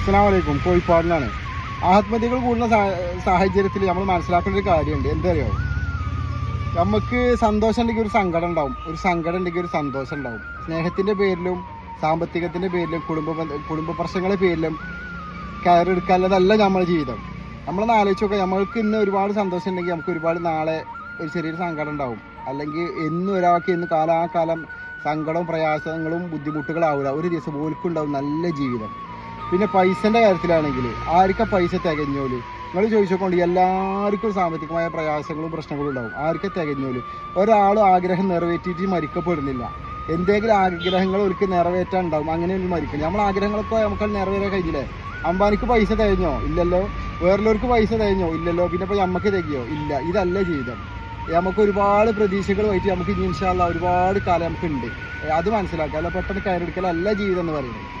അസ്സാം കോഴിപ്പാടിലാണ്. ആത്മഹത്യകൾ കൂടുന്ന സാഹചര്യത്തിൽ നമ്മൾ മനസ്സിലാക്കേണ്ട ഒരു കാര്യമുണ്ട്. എന്തറിയോ? നമുക്ക് സന്തോഷം ഉണ്ടെങ്കിൽ ഒരു സങ്കടം ഉണ്ടാവും. ഒരു സങ്കടം ഉണ്ടെങ്കിൽ ഒരു സന്തോഷം ഉണ്ടാവും. സ്നേഹത്തിന്റെ പേരിലും സാമ്പത്തികത്തിന്റെ പേരിലും കുടുംബ കുടുംബ പ്രശ്നങ്ങളുടെ പേരിലും കയറെടുക്കാനുള്ളതല്ല നമ്മുടെ ജീവിതം. നമ്മളൊന്ന് ആലോചിച്ച് നോക്കാം. നമ്മൾക്ക് ഇന്ന് ഒരുപാട് സന്തോഷം ഉണ്ടെങ്കിൽ നമുക്ക് ഒരുപാട് നാളെ ഒരു ചെറിയൊരു സങ്കടം ഉണ്ടാവും. അല്ലെങ്കിൽ എന്നും ഒരാൾക്ക് ഇന്ന് കാലാകാലം സങ്കടവും പ്രയാസങ്ങളും ബുദ്ധിമുട്ടുകളാവില്ല ഒരു ദിവസം ഓൽക്കുണ്ടാവും നല്ല ജീവിതം. പിന്നെ പൈസന്റെ കാര്യത്തിലാണെങ്കിൽ ആർക്കാ പൈസ തികഞ്ഞോൽ? നിങ്ങൾ ചോദിച്ചോക്കൊണ്ട് എല്ലാവർക്കും സാമ്പത്തികമായ പ്രയാസങ്ങളും പ്രശ്നങ്ങളും ഉണ്ടാവും. ആർക്ക തികഞ്ഞോൽ? ഒരാളും ആഗ്രഹം നിറവേറ്റിയിട്ട് മരിക്കപ്പെടുന്നില്ല. എന്തെങ്കിലും ആഗ്രഹങ്ങൾ ഒരിക്കൽ നിറവേറ്റാൻ ഉണ്ടാവും. അങ്ങനെ ഒന്നും മരിക്കണം നമ്മൾ ആഗ്രഹങ്ങളൊക്കെ നമുക്ക് നിറവേറാൻ കഴിഞ്ഞില്ലേ? അംബാനിക്ക് പൈസ തികഞ്ഞോ? ഇല്ലല്ലോ. വേറുള്ളവർക്ക് പൈസ തികഞ്ഞോ? ഇല്ലല്ലോ. പിന്നെ ഇപ്പോൾ നമുക്ക് തികയോ? ഇല്ല. ഇതല്ല ജീവിതം. നമുക്ക് ഒരുപാട് പ്രതീക്ഷകളുമായിട്ട് നമുക്ക് ഇനി ഇൻഷാല്ല ഒരുപാട് കാലം നമുക്ക് ഉണ്ട് അത് മനസ്സിലാക്കുക. അല്ല പെട്ടെന്ന് കയറെടുക്കലല്ല ജീവിതം എന്ന് പറയുന്നത്.